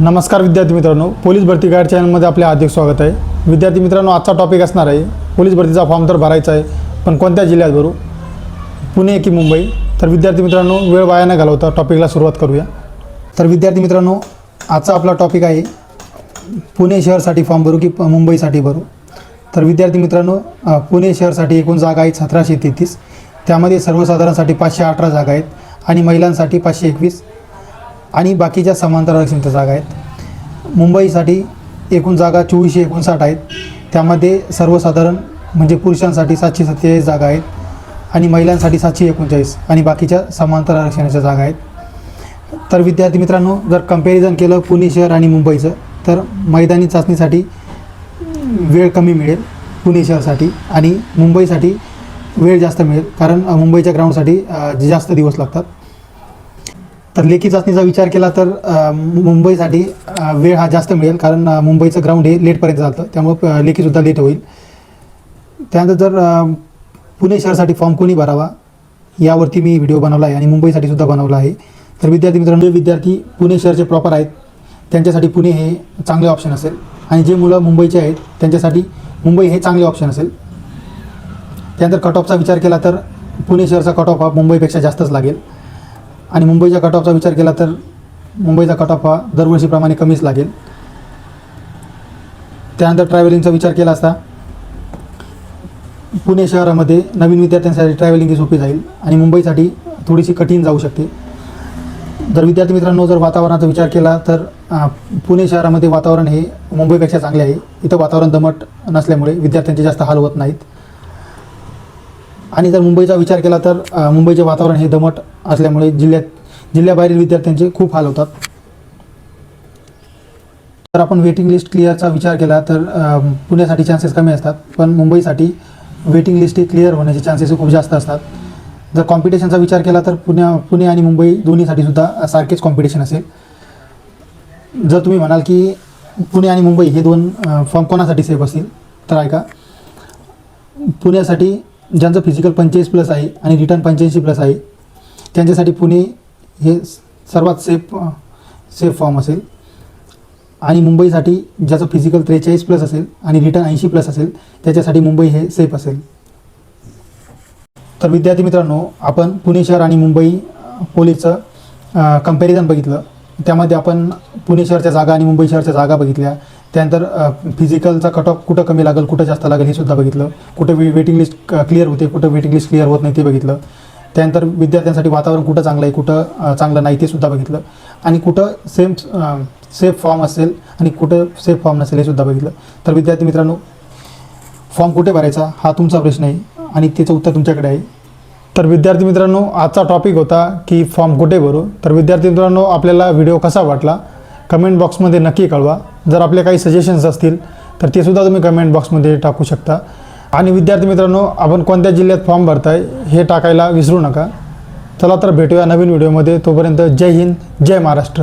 नमस्कार विद्यार्थी मित्रांनो पोलीस भरती गाईड चॅनलमध्ये आपले हार्दिक स्वागत आहे. विद्यार्थी मित्रांनो आजचा टॉपिक असणार आहे. पोलीस भरतीचा फॉर्म तर भरायचा आहे पण कोणत्या जिल्ह्यात भरू? पुणे की मुंबई? तर विद्यार्थी मित्रांनो वेळ वाया न घालवता टॉपिकला सुरुवात करूया. तर विद्यार्थी मित्रांनो आजचा आपला टॉपिक आहे पुणे शहरसाठी फॉर्म भरू की प- मुंबईसाठी भरू? तर विद्यार्थी मित्रांनो पुणे शहरसाठी एकूण जागा आहेत सतराशे तेहतीस. त्यामध्ये सर्वसाधारणसाठी पाचशे अठरा जागा आहेत आणि महिलांसाठी पाचशे एकवीस. आणि बाकीच्या समांतर आरक्षणच्या जागा आहेत. मुंबईसाठी एकूण जागा चोवीसशे एकोणसाठ आहेत. त्यामध्ये सर्वसाधारण म्हणजे पुरुषांसाठी सातशे सत्तेचाळीस जागा आहेत आणि महिलांसाठी सातशे एकोणचाळीस आणि बाकीच्या समांतर आरक्षणाच्या जागा आहेत. तर विद्यार्थी मित्रांनो जर कंपॅरिझन केलं पुणे शहर आणि मुंबईचं तर मैदानी चाचणीसाठी वेळ कमी मिळेल पुणे शहरसाठी आणि मुंबईसाठी वेळ जास्त मिळेल. कारण मुंबईच्या ग्राउंडसाठी जास्त दिवस लागतात. तर लेखी चाचणीचा विचार केला तर मुंबईसाठी वेळ हा जास्त मिळेल कारण मुंबईचं ग्राउंड हे लेटपर्यंत चालतं त्यामुळं लेखीसुद्धा लेट होईल. त्यानंतर जर पुणे शहरासाठी फॉर्म कोणी भरावा यावरती मी व्हिडिओ बनवला आहे आणि मुंबईसाठी सुद्धा बनवला आहे. तर विद्यार्थी मित्रांनो विद्यार्थी पुणे शहरचे प्रॉपर आहेत त्यांच्यासाठी पुणे हे चांगले ऑप्शन असेल. आणि जे मुलं मुंबईचे आहेत त्यांच्यासाठी मुंबई हे चांगले ऑप्शन असेल. त्यानंतर कट ऑफचा विचार केला तर पुणे शहरचा कट ऑफ हा मुंबईपेक्षा जास्तच लागेल. आणि मुंबईच्या कट ऑफचा विचार केला तर मुंबईचा कट ऑफ हा दरवर्षीप्रमाणे कमीच लागेल. त्यानंतर ट्रॅव्हलिंगचा विचार केला असता पुणे शहरामध्ये नवीन विद्यार्थ्यांसाठी ट्रॅव्हलिंग ही सोपी जाईल आणि मुंबईसाठी थोडीशी कठीण जाऊ शकते. जर विद्यार्थी मित्रांनो जर वातावरणाचा विचार केला तर पुणे शहरामध्ये वातावरण हे मुंबईपेक्षा चांगले आहे. इथं वातावरण दमट नसल्यामुळे विद्यार्थ्यांचे जास्त हाल होत नाहीत. आणि जर मुंबईचा विचार केला तर मुंबईचे वातावरण हे दमट असल्यामुळे जिल्ह्यात जिल्ह्याबाहेरील विद्यार्थ्यांचे खूप हाल होतात. जर आपण वेटिंग लिस्ट क्लिअरचा विचार केला तर पुण्यासाठी चान्सेस कमी असतात पण मुंबईसाठी वेटिंग लिस्ट ही क्लिअर होण्याचे चान्सेस खूप जास्त असतात. जर कॉम्पिटिशनचा विचार केला तर पुण्या पुणे आणि मुंबई दोन्हीसाठी सुद्धा सारखेच कॉम्पिटिशन असेल. जर तुम्ही म्हणाल की पुणे आणि मुंबई हे दोन फॉर्म कोणासाठी सेफ असतील? तर ऐका. पुण्यासाठी ज्यांचं फिजिकल पंचेचाळीस प्लस आहे आणि रिटर्न पंच्याऐंशी प्लस आहे त्यांच्यासाठी पुणे हे सर्वात सेफ सेफ फॉर्म असेल. आणि मुंबईसाठी ज्याचं फिजिकल त्रेचाळीस प्लस असेल आणि रिटर्न ऐंशी प्लस असेल त्याच्यासाठी मुंबई हे सेफ असेल. तर विद्यार्थी मित्रांनो आपण पुणे शहर आणि मुंबई पोलीसचं कंपॅरिझन बघितलं. त्यामध्ये आपण पुणे शहरच्या जागा आणि मुंबई शहरच्या जागा बघितल्या. त्यानंतर फिजिकलचा कट ऑफ कुठं कमी लागेल कुठं जास्त लागेल हे सुद्धा बघितलं. कुठं वे वेटिंग लिस्ट क्लिअर होते कुठं वेटिंग लिस्ट क्लिअर होत नाही ते बघितलं. त्यानंतर विद्यार्थ्यांसाठी वातावरण कुठं चांगलं आहे कुठं चांगलं नाही ते सुद्धा बघितलं. आणि कुठं सेम सेफ फॉर्म असेल आणि कुठं सेफ फॉर्म नसेल हे सुद्धा बघितलं. तर विद्यार्थी मित्रांनो फॉर्म कुठे भरायचा हा तुमचा प्रश्न आहे आणि त्याचं उत्तर तुमच्याकडे आहे. तर विद्यार्थी मित्रांनो आजचा टॉपिक होता की फॉर्म कुठे भरू? तर विद्यार्थी मित्रांनो आपल्याला व्हिडिओ कसा वाटला? कमेंट बॉक्समध्ये नक्की कळवा. जर आपले काही सजेशन्स असतील तर ते सुद्धा तुम्ही कमेंट बॉक्समध्ये टाकू शकता. आणि विद्यार्थी मित्रांनो आपण कोणत्या जिल्ह्यात फॉर्म भरताय हे टाकायला विसरू नका. चला तर भेटूया नवीन व्हिडिओमध्ये तोपर्यंत जय हिंद जय महाराष्ट्र.